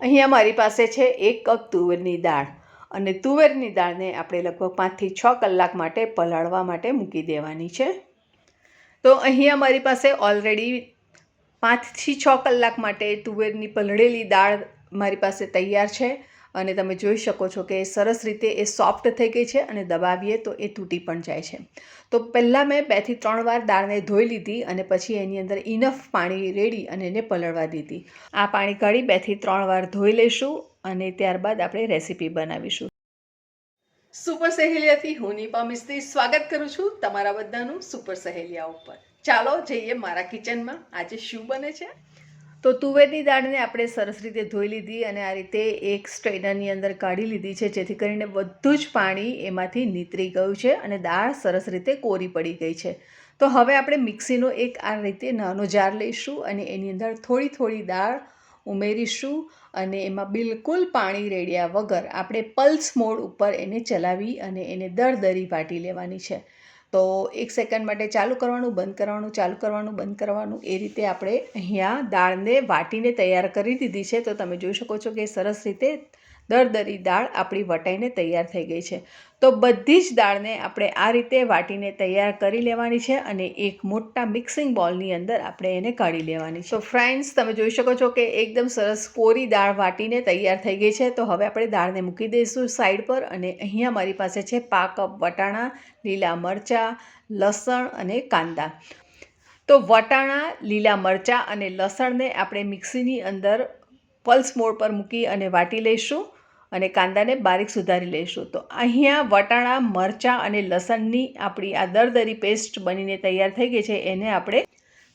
અહીંયા મારી પાસે છે એક કપ તુવેરની દાળ અને તુવેરની દાળને આપણે લગભગ પાંચથી છ કલાક માટે પલાળવા માટે મૂકી દેવાની છે. તો અહીંયા મારી પાસે ઓલરેડી પાંચથી છ કલાક માટે તુવેરની પલળેલી દાળ મારી પાસે તૈયાર છે. અને તમે જોઈ શકો છો કે સરસ રીતે એ સોફ્ટ થઈ ગઈ છે અને દબાવીએ તો એ તૂટી પણ જાય છે. તો પહેલાં મેં બેથી ત્રણ વાર દાળને ધોઈ લીધી અને પછી એની અંદર ઇનફ પાણી રેડી અને એને પલળવા દીધી. આ પાણી કાઢી બેથી ત્રણ વાર ધોઈ લઈશું અને ત્યારબાદ આપણે રેસીપી બનાવીશું. સુપર સહેલિયાથી હું નીપા મિસ્ત્રી સ્વાગત કરું છું તમારા બધાનું સુપર સહેલિયા ઉપર. ચાલો જઈએ મારા કિચનમાં આજે શું બને છે? તો તુવેરની દાળને આપણે સરસ રીતે ધોઈ લીધી અને આ રીતે એક સ્ટ્રેનરની અંદર કાઢી લીધી છે, જેથી કરીને બધું જ પાણી એમાંથી નીતરી ગયું છે અને દાળ સરસ રીતે કોરી પડી ગઈ છે. તો હવે આપણે મિક્સીનો એક આ રીતે નાનો જાર લઈશું અને એની અંદર થોડી થોડી દાળ ઉમેરીશું અને એમાં બિલકુલ પાણી રેડ્યા વગર આપણે પલ્સ મોડ ઉપર એને ચલાવી અને એને દરદરી વાટી લેવાની છે. તો એક સેકન્ડ માટે ચાલુ કરવાનું, બંધ કરવાનું, ચાલુ કરવાનું, બંધ કરવાનું, એ રીતે આપણે અહીંયા દાળને વાટીને તૈયાર કરી દીધી છે. તો તમે જોઈ શકો છો કે સરસ રીતે દરદરી દાળ આપણી વટાઈને તૈયાર થઈ ગઈ છે. તો બધી જ દાળને આપણે આ રીતે વાટીને તૈયાર કરી લેવાની છે અને એક મોટા મિક્સિંગ બોલની અંદર આપણે એને કાઢી લેવાની છે. તો ફ્રેન્ડ્સ, તમે જોઈ શકો છો કે એકદમ સરસ કોરી દાળ વાટીને તૈયાર થઈ ગઈ છે. તો હવે આપણે દાળને મૂકી દઈશું સાઈડ પર અને અહીંયા મારી પાસે છે પાક વટાણા, લીલા મરચાં, લસણ અને કાંદા. તો વટાણા, લીલા મરચાં અને લસણને આપણે મિક્સીની અંદર પલ્સ મોડ પર મૂકી અને વાટી લઈશું. અને કાંદાને બારીક સુધારી લઈશું. તો અહીંયા વટાણા, મરચાં અને લસણની આપણી આ દરદરી પેસ્ટ બનીને તૈયાર થઈ ગઈ છે. એને આપણે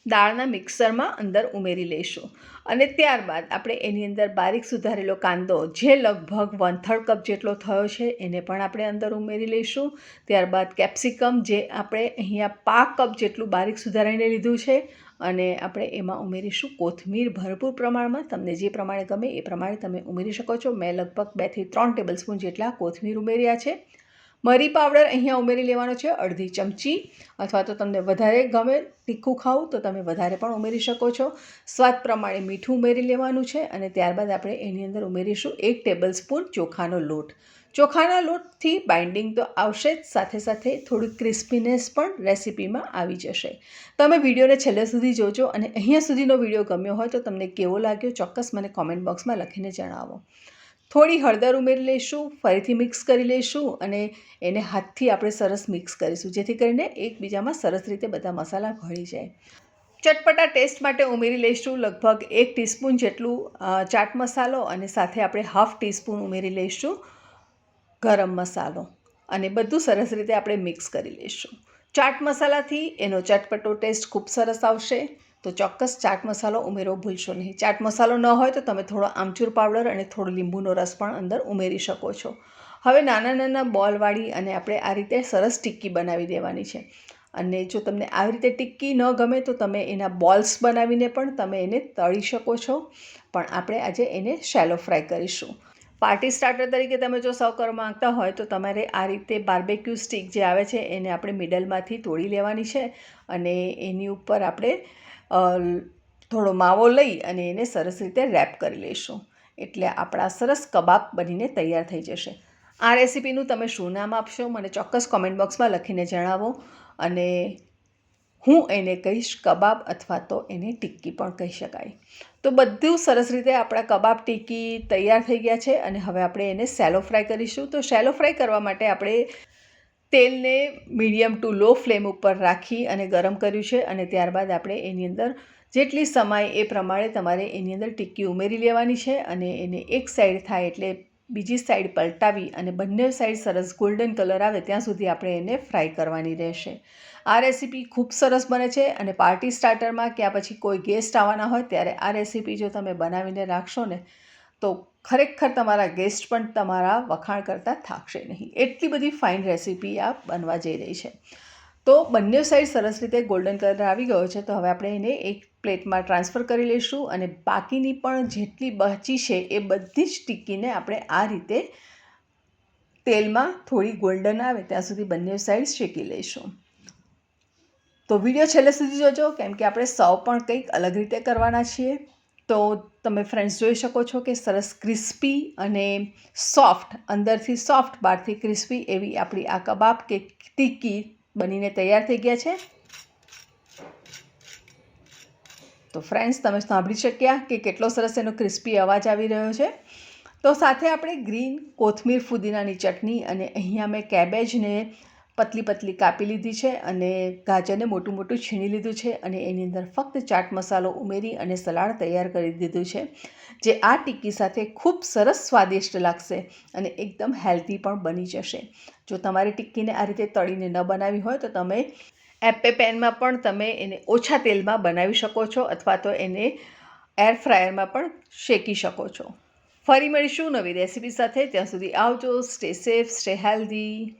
દાળના મિક્સરમાં અંદર ઉમેરી લઈશું. અને ત્યારબાદ આપણે એની અંદર બારીક સુધારેલો કાંદો, જે લગભગ વન થર્ડ કપ જેટલો થયો છે, એને પણ આપણે અંદર ઉમેરી લઈશું. ત્યારબાદ કેપ્સિકમ, જે આપણે અહીંયા પાક કપ જેટલું બારીક સુધારીને લીધું છે અને આપણે એમાં ઉમેરીશું કોથમીર ભરપૂર પ્રમાણમાં. તમને જે પ્રમાણે ગમે એ પ્રમાણે તમે ઉમેરી શકો છો. મેં લગભગ બેથી ત્રણ ટેબલ સ્પૂન જેટલા કોથમીર ઉમેર્યા છે. મરી પાવડર અહીંયા ઉમેરી લેવાનો છે, અડધી ચમચી. અથવા તો તમને વધારે ગમે તીખું ખાવું તો તમે વધારે પણ ઉમેરી શકો છો. સ્વાદ પ્રમાણે મીઠું ઉમેરી લેવાનું છે અને ત્યારબાદ આપણે એની અંદર ઉમેરીશું એક ટેબલ સ્પૂન ચોખાનો લોટ. ચોખાના લોટથી બાઇન્ડિંગ તો આવશે જ, સાથે સાથે થોડું ક્રિસ્પીનેસ પણ રેસીપીમાં આવી જશે. તમે વિડીયોને છેલ્લે સુધી જોજો અને અહીંયા સુધીનો વીડિયો ગમ્યો હોય તો તમને કેવો લાગ્યો ચોક્કસ મને કોમેન્ટ બોક્સમાં લખીને જણાવો. થોડી હળદર ઉમેરી લઈશું, ફરીથી મિક્સ કરી લઈશું અને એને હાથથી આપણે સરસ મિક્સ કરીશું, જેથી કરીને એકબીજામાં સરસ રીતે બધા મસાલા ભળી જાય. ચટપટા ટેસ્ટ માટે ઉમેરી લઈશું લગભગ એક ટીસ્પૂન જેટલું ચાટ મસાલો અને સાથે આપણે હાફ ટીસ્પૂન ઉમેરી લઈશું. ગરમ મસાલો અને બધું સરસ રીતે આપણે મિક્સ કરી લઈશું. ચાટ મસાલાથી એનો ચટપટો ટેસ્ટ ખૂબ સરસ આવશે. તો ચોક્કસ ચાટ મસાલો ઉમેરવો ભૂલશો નહીં. ચાટ મસાલો ન હોય તો તમે થોડો આમચૂર પાવડર અને થોડો લીંબુનો રસ પણ અંદર ઉમેરી શકો છો. હવે નાના નાના બોલવાળી અને આપણે આ રીતે સરસ ટિક્કી બનાવી દેવાની છે. અને જો તમને આવી રીતે ટિક્કી ન ગમે તો તમે એના બોલ્સ બનાવીને પણ તમે એને તળી શકો છો. પણ આપણે આજે એને શેલો ફ્રાય કરીશું. પાર્ટી સ્ટાર્ટર તરીકે તમે જો સર્વ કરવા માંગતા હોય તો તમારે આ રીતે બાર્બેક્યુ સ્ટીક જે આવે છે એને આપણે મિડલમાંથી તોડી લેવાની છે અને એની ઉપર આપણે થોડો માવો લઈ અને એને સરસ રીતે રેપ કરી લઈશું. એટલે આપણા સરસ કબાબ બનીને તૈયાર થઈ જશે. આ રેસીપીનું તમે શું નામ આપશો? મને ચોક્કસ કોમેન્ટ બોક્સમાં લખીને જણાવો અને હું એને કહીશ કબાબ અથવા તો એને ટિક્કી પણ કહી શકાય. તો બધું સરસ રીતે આપણા કબાબ ટિક્કી તૈયાર થઈ ગયા છે અને હવે આપણે એને સેલો ફ્રાય કરીશું. તો સેલો ફ્રાય કરવા માટે આપણે તેલને મીડિયમ ટુ લો ફ્લેમ ઉપર રાખી અને ગરમ કર્યું છે અને ત્યારબાદ આપણે એની અંદર જેટલી સમાય એ પ્રમાણે તમારે એની અંદર ટિક્કી ઉમેરી લેવાની છે અને એને એક સાઈડ થાય એટલે બીજી સાઈડ પલટાવી અને બંને સાઈડ સરસ ગોલ્ડન કલર આવે, ત્યાં સુધી આપણે એને ફ્રાય કરવાની રહેશે. આ રેસીપી ખૂબ સરસ બને છે અને પાર્ટી સ્ટાર્ટરમાં ક્યાં પછી કોઈ ગેસ્ટ આવવાના હોય, ત્યારે આ રેસીપી જો તમે બનાવીને રાખશો ને, તો ખરેખર તમારા ગેસ્ટ પણ તમારા વખાણ કરતાં થાકશે નહીં. એટલી બધી ફાઇન રેસીપી આ બનવા જઈ રહી છે. તો બંને સાઈડ સરસ રીતે ગોલ્ડન કલર આવી ગયો છે. તો હવે આપણે એને એક પ્લેટમાં ટ્રાન્સફર કરી લઈશું અને બાકીની પણ જેટલી બચી છે એ બધી જ ટિક્કીને આપણે આ રીતે તેલમાં થોડી ગોલ્ડન આવે ત્યાં સુધી બંને સાઈડ શેકી લઈશું. તો વીડિયો છેલ્લે સુધી જોજો, કેમ કે આપણે સૌ પણ કંઈક અલગ રીતે કરવાના છીએ. તો તમે ફ્રેન્ડ્સ જોઈ શકો છો કે સરસ ક્રિસ્પી અને સોફ્ટ અંદરથી સોફ્ટ બહારથી ક્રિસ્પી એવી આપણી આ કબાબ કે ટિક્કી બનીને તૈયાર થઈ ગયા છે. તો ફ્રેન્ડ્સ તમે સાંભળી શક્યા કે કેટલો સરસ એનો ક્રિસ્પી અવાજ આવી રહ્યો છે? તો સાથે આપણે ગ્રીન કોથમીર ફુદીનાની ચટણી અને અહીંયા મેં કેબેજને પતલી પતલી કાપી લીધી છે અને ગાજરને મોટું મોટું છીણી લીધું છે અને એની અંદર ફક્ત ચાટ મસાલો ઉમેરી અને સલાડ તૈયાર કરી દીધું છે, જે આ ટિક્કી સાથે ખૂબ સરસ સ્વાદિષ્ટ લાગશે અને એકદમ હેલ્ધી પણ બની જશે. જો તમારી ટિક્કીને આ રીતે તળીને ન બનાવી હોય તો તમે એપે પેનમાં પણ તમે એને ઓછા તેલમાં બનાવી શકો છો અથવા તો એને એર ફ્રાયરમાં પણ શેકી શકો છો. ફરી મળીશું નવી રેસીપી સાથે. ત્યાં સુધી આવજો. Stay safe, stay healthy.